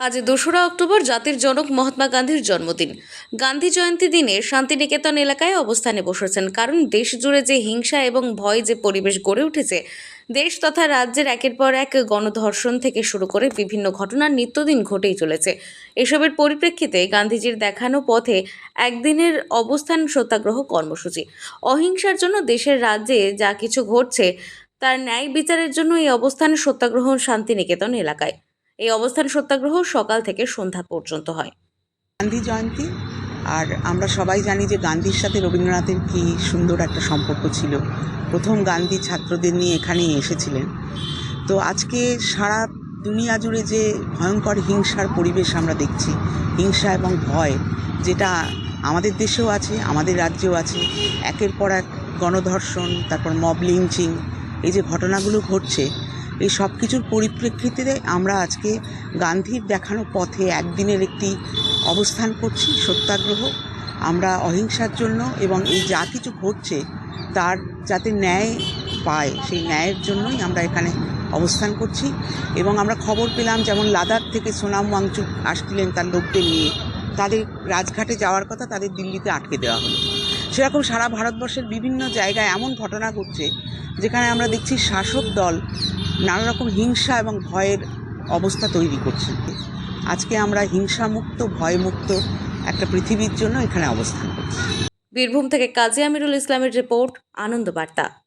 আজ দোসরা অক্টোবর জাতির জনক মহাত্মা গান্ধীর জন্মদিন। গান্ধী জয়ন্তী দিনে শান্তিনিকেতন এলাকায় অবস্থানে বসেছেন। কারণ দেশ জুড়ে যে হিংসা এবং ভয় যে পরিবেশ গড়ে উঠেছে, দেশ তথা রাজ্যের একের পর এক গণধর্ষণ থেকে শুরু করে বিভিন্ন ঘটনা নিত্যদিন ঘটেই চলেছে। এসবের পরিপ্রেক্ষিতে গান্ধীজির দেখানো পথে একদিনের অবস্থান সত্যাগ্রহ কর্মসূচি। অহিংসার জন্য দেশের রাজ্যে যা কিছু ঘটছে, তার ন্যায় বিচারের জন্য এই অবস্থান সত্যাগ্রহ শান্তিনিকেতন এলাকায়। এই অবস্থান সত্যাগ্রহ সকাল থেকে সন্ধ্যা পর্যন্ত হয়। গান্ধী জয়ন্তী, আর আমরা সবাই জানি যে গান্ধীর সাথে রবীন্দ্রনাথের কি সুন্দর একটা সম্পর্ক ছিল। প্রথম গান্ধী ছাত্রদের নিয়ে এখানেই এসেছিলেন। তো আজকে সারা দুনিয়া জুড়ে যে ভয়ঙ্কর হিংসার পরিবেশ আমরা দেখছি, হিংসা এবং ভয়, যেটা আমাদের দেশেও আছে, আমাদের রাজ্যেও আছে, একের পর এক গণধর্ষণ, তারপর মব লিঞ্চিং এই যে ঘটনাগুলো ঘটছে এই সব কিছুর পরিপ্রেক্ষিতে আমরা আজকে গান্ধীর দেখানো পথে একদিনের একটি অবস্থান করছি, সত্যাগ্রহ। আমরা অহিংসার জন্য এবং এই যা কিছু ঘটছে তার যাতে ন্যায় পায়, সেই ন্যায়ের জন্যই আমরা এখানে অবস্থান করছি। এবং আমরা খবর পেলাম যেমন লাদাখ থেকে সোনাম ওয়াংচুক আসছিলেন তার লোকদের নিয়ে। তাদের রাজঘাটে যাওয়ার কথা তাদের দিল্লিতে আটকে দেওয়া হলো। সেরকম সারা ভারতবর্ষের বিভিন্ন জায়গায় এমন ঘটনা ঘটছে, যেখানে আমরা দেখছি শাসক দল নানা রকম হিংসা এবং ভয়ের অবস্থা তৈরি করছে। আজকে আমরা হিংসামুক্ত, ভয়মুক্ত একটা পৃথিবীর জন্য এখানে অবস্থান করছি। বীরভূম থেকে কাজী আমিরুল ইসলামের রিপোর্ট, আনন্দ বার্তা।